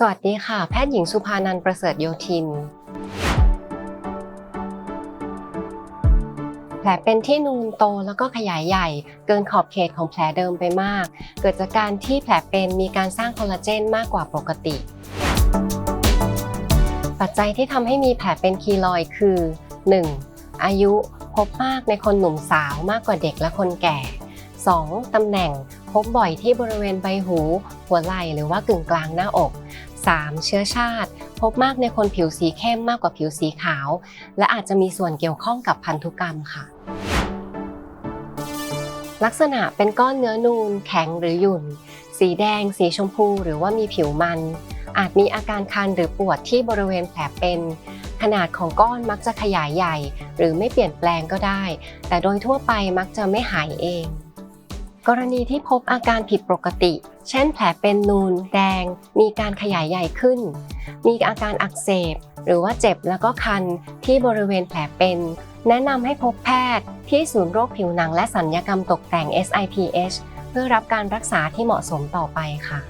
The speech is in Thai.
สวัสดีค่ะ แพทย์หญิงสุภานันประเสริฐโยธิน แผลเป็นที่นูนโตแล้วก็ขยายใหญ่ เกินขอบเขตของแผลเดิมไปมาก เกิดจากการที่แผลเป็นมีการสร้างคอลลาเจนมากกว่าปกติ ปัจจัยที่ทำให้มีแผลเป็นคีลอยคือ 1. อายุพบมากในคนหนุ่มสาวมากกว่าเด็กและคนแก่ 2. ตำแหน่งพบบ่อยที่บริเวณใบหู หัวไหล่หรือว่ากึ่งกลางหน้าอก 3. เชื้อชาติ พบมากในคนผิวสีเข้มมากกว่าผิวสีขาว และอาจจะมีส่วนเกี่ยวข้องกับพันธุกรรมค่ะ ลักษณะเป็นก้อนเนื้อนูน แข็งหรือหยุ่น สีแดง สีชมพู หรือว่ามีผิวมัน อาจมีอาการคันหรือปวดที่บริเวณแผลเป็น ขนาดของก้อนมักจะขยายใหญ่ หรือไม่เปลี่ยนแปลงก็ได้ แต่โดยทั่วไปมักจะไม่หายเอง กรณีที่พบอาการผิดปกติ เช่นแผลเป็นนูนแดง มีการขยายใหญ่ขึ้น มีอาการอักเสบ หรือว่าเจ็บแล้วก็คันที่บริเวณแผลเป็น แนะนำให้พบแพทย์ที่ศูนย์โรคผิวหนังและสัญญกรรมตกแต่ง SIPH เพื่อรับการรักษาที่เหมาะสมต่อไปค่ะ